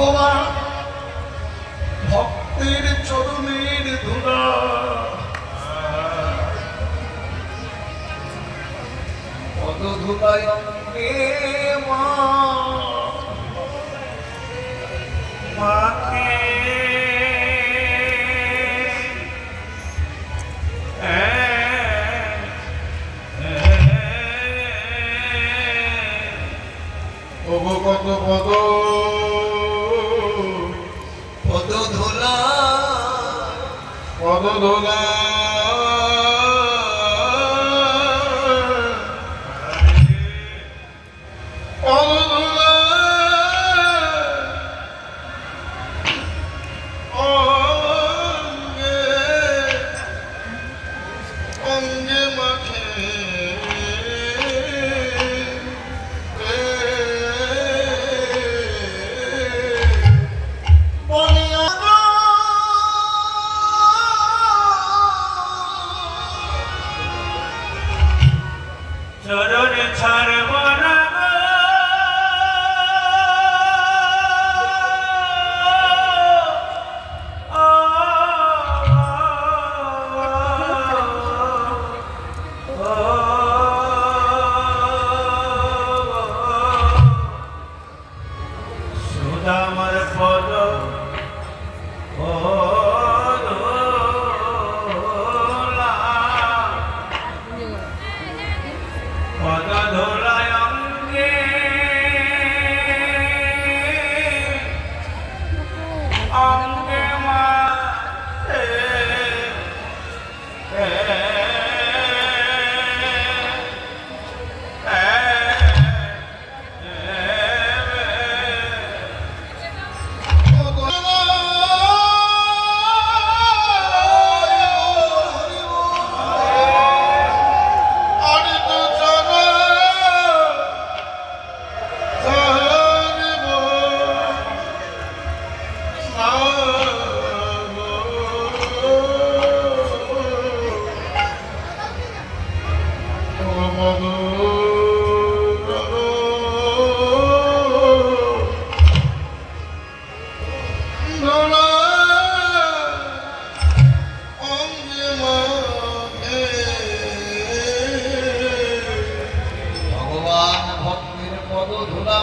ভগবান। ভক্তের চরণের ধুলা। পদধুলায় মাকে। কত পদ। পদ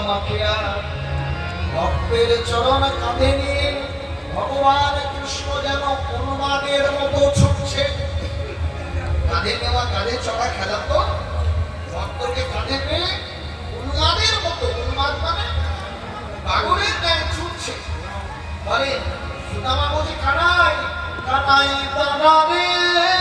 মাখিয়া ভক্তের চরণ কাঁধে নিয়ে ভগবান কৃষ্ণ যেন অনুমানের মতো ছুটছে। কাঁধে নেওয়া, কাঁধে চড়া খেলা তো। ভক্তকে কাঁধে পেয়ে উন্মাদের মতো উন্মাদ মানে পাগলের ন্যায় ছুটছে। বলে সুদামা বলছে কানাই কানাই রে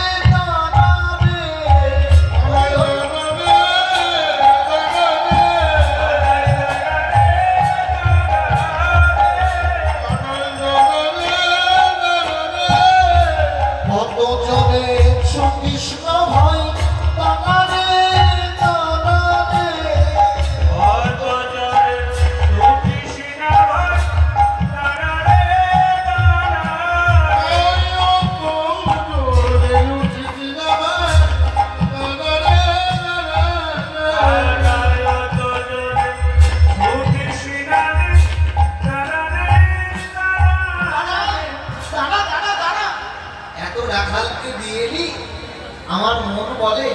আমার মন বলে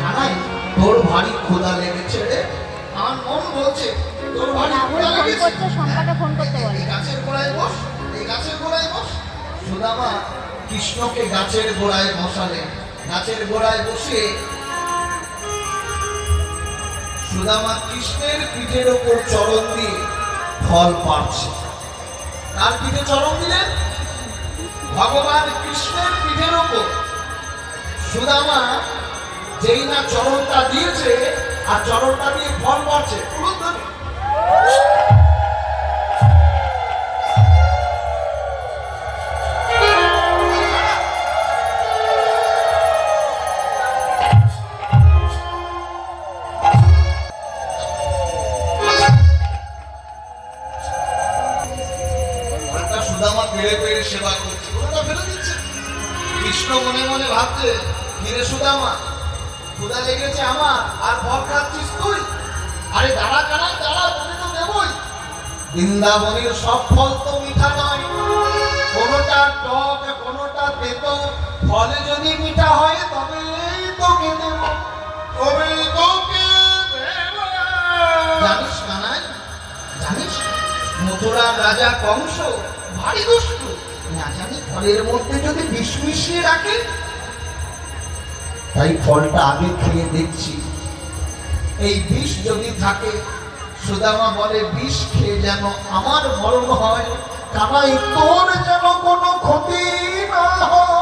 দাঁড়াই তোর ভারী ক্ষুধা লেগেছে রে। আমার মন বলছে তোর ভারী ফোন লেগেছে। ফোন করতে বলে গাছের গোড়ায় বস এই গাছের গোড়ায় বস। সুদামা কৃষ্ণকে গাছের গোড়ায় বসালে গাছের গোড়ায় বসে সুদামা কৃষ্ণের পিঠের ওপর চরণ দিয়ে ফল পাচ্ছে তার পিঠে চরণ দিলেন? ভগবান কৃষ্ণের পিঠের ওপর। সুদামা যেই না চরণটা দিয়েছে আর চরণটা দিয়ে ফল মারছে। উলুধ্বনি বৃন্দাবনের সব ফল তো মিঠা নয়। কোনোটা টক, কোনোটা তেতো। ফলে যদি মিঠা হয়, তবে তোকে জানিস কানাই, জানিস, মথুরার রাজা কংস ভারী না জানি ফলের মধ্যে যদি বিষ মিশিয়ে রাখে। তাই ফলটা আগে খেয়ে দেখছি। এই বিষ যদি থাকে সুদামা বলে, বিষ খেয়ে যেন আমার মরণ হয়, কানাই তোর যেন কোনো ক্ষতি না হয়।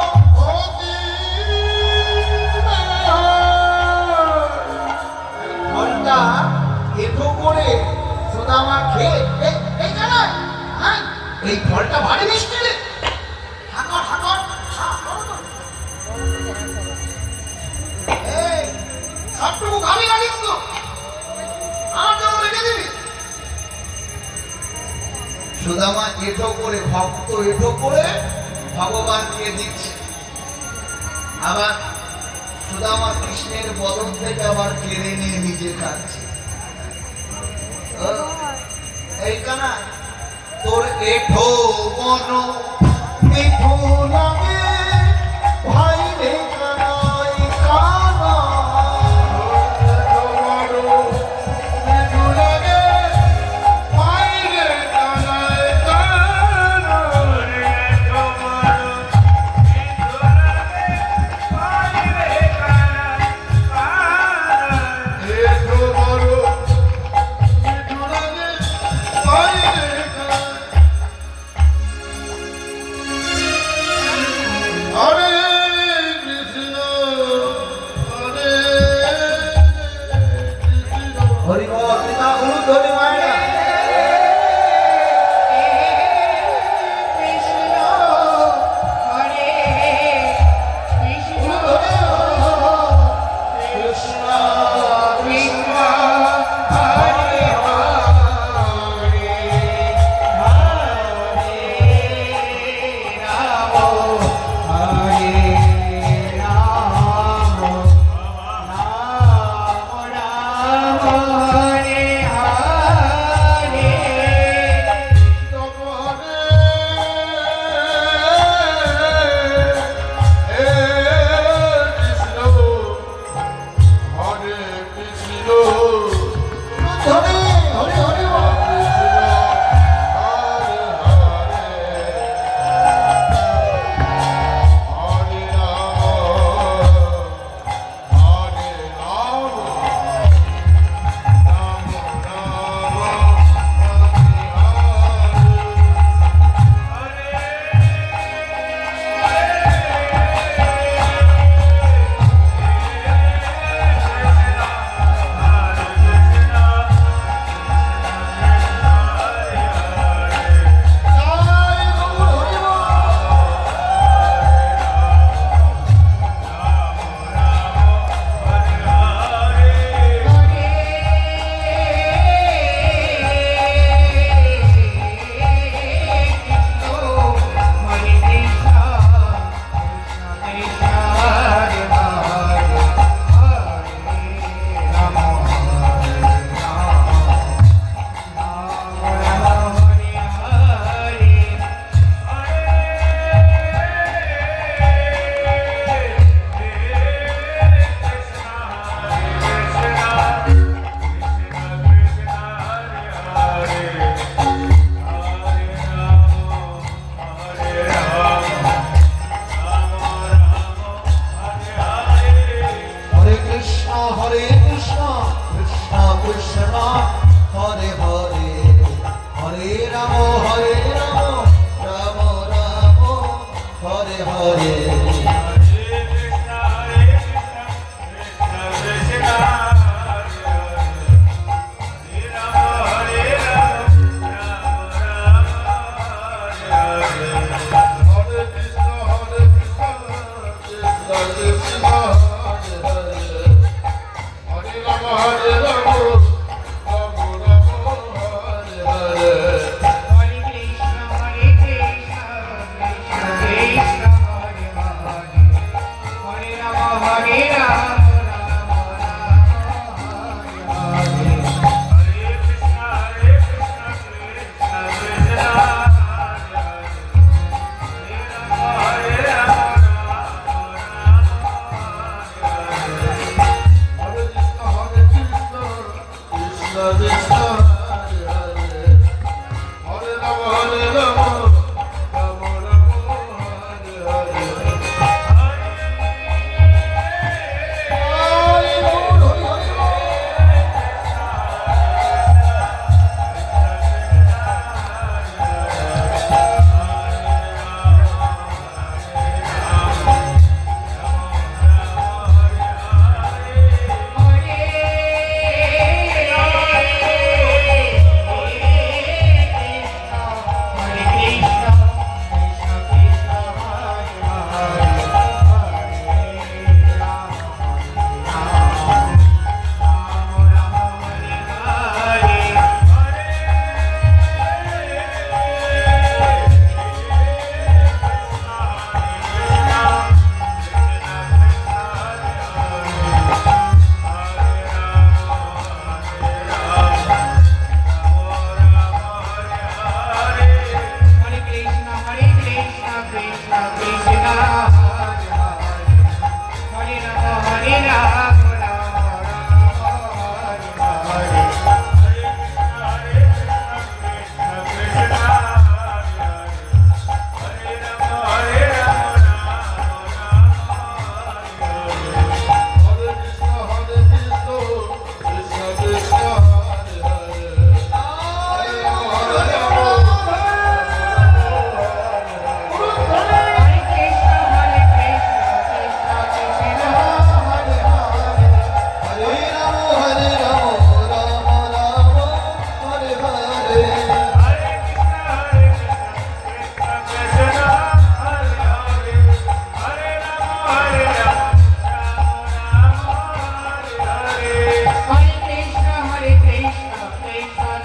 এঠো করে খেয়ে, এই ভারী সুদামা এঠো করে, ভক্ত এঠো করে ভগবানকে দিচ্ছে। আবার সুদামা কৃষ্ণের বদল থেকে আবার কেড়ে নিয়ে নিজে খাচ্ছে এই কানা তোর এঠো বড় মিঠু লাগে ভাই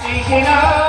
Krishna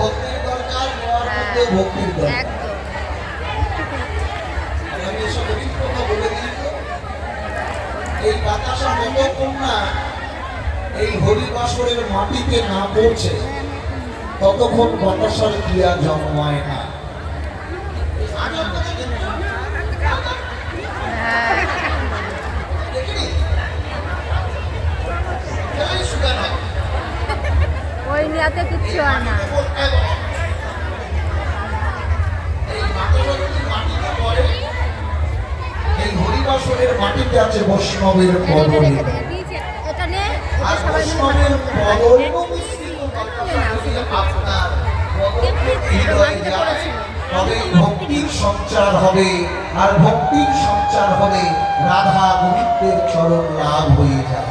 ভক্তির দরকার নেওয়ার মধ্যেও ভক্তির দরকার। আমি এসব অনেক কথা বলে দিই। তো এই বাতাসা যতক্ষণ না এই হরিবাসরের মাটিতে না পড়ছে ততক্ষণ বাতাসার ক্রিয়া জন্মায় না। ওই নিয়াতে কিচ্ছু হয় না। মাটিতে আছে বৈষ্ণবের আর বৈষ্ণবের মিশ্রিত আপনার যায়, ভক্তির সঞ্চার হবে আর ভক্তির সঞ্চার হবে রাধা গোবিন্দের চরণ লাভ হয়ে যাবে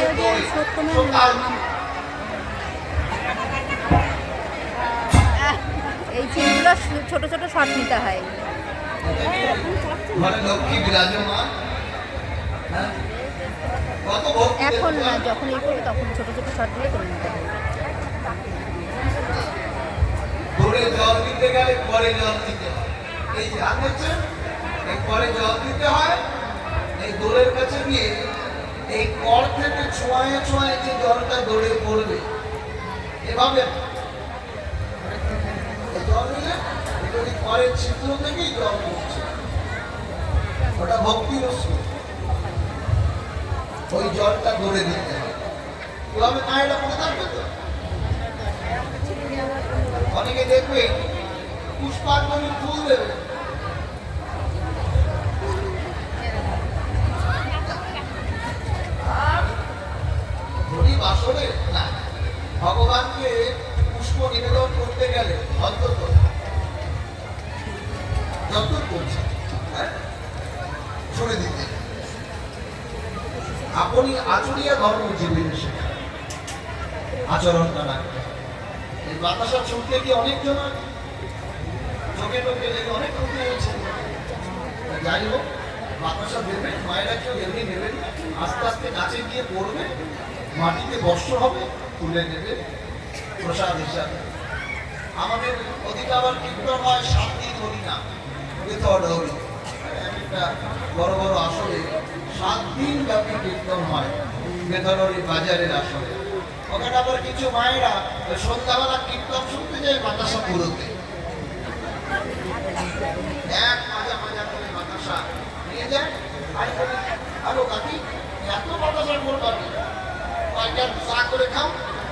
ওই যে সত্যমের এই সিনগুলো ছোট ছোট শট নিতে হয়। হ্যাঁ? এখন না যখন এই করবে তখন ছোট ছোট শট দিয়ে করে নিতে হয় জল দিতে গেলে পরে জল দিতে হয়। এই যে হচ্ছে পরে জল দিতে হয় এই দোলের কাছে গিয়ে এই কর থেকে ছোঁয়ায় ছোঁয়ায় যে জলটা দৌড়ে পড়বে, এভাবে। জল ছিদ্র জল ওটা ভক্তি ওই জলটা দৌড়ে দিতে মনে থাকবে তো? অনেকে দেখবে পুষ্পাঞ্জলি ফুল দেবে। ভগবানকে পুষ্প নিবেদন করতে গেলে অন্তত যত করছে হ্যাঁ? ছড়ে দিতে আপনি আচরিয়া ধর্ম জীবনে শেখা আচরণটা রাখতে এই বাতাসা ছুটতে কি অনেকজন চোখে টোকে লেগে অনেক ক্ষতি হয়েছে যাই হোক বাতাসা দেবে মায়েরা কেউ এমনি নেবেন আস্তে আস্তে কাছে গিয়ে পড়বে, মাটিতে বর্ষ হবে। তুলে নেবে প্রসাদ হিসাবে। আমাদের ওদিকে আবার কীর্তন হয় সাত হরি না হরি একটা বড় বড় আসলে সাত দিন ব্যাপী কীর্তন হয় বেথরহরি বাজারের আসলে ওখানে আবার কিছু মায়েরা সন্ধ্যাবেলা কীর্তন শুনতে যায় বাতাসা পুরোতে। এক মাজা মাজা করে বাতাসা নিয়ে যায়। আরও কাকি, এত বাতাসা কয়েকটা চা করে খাও।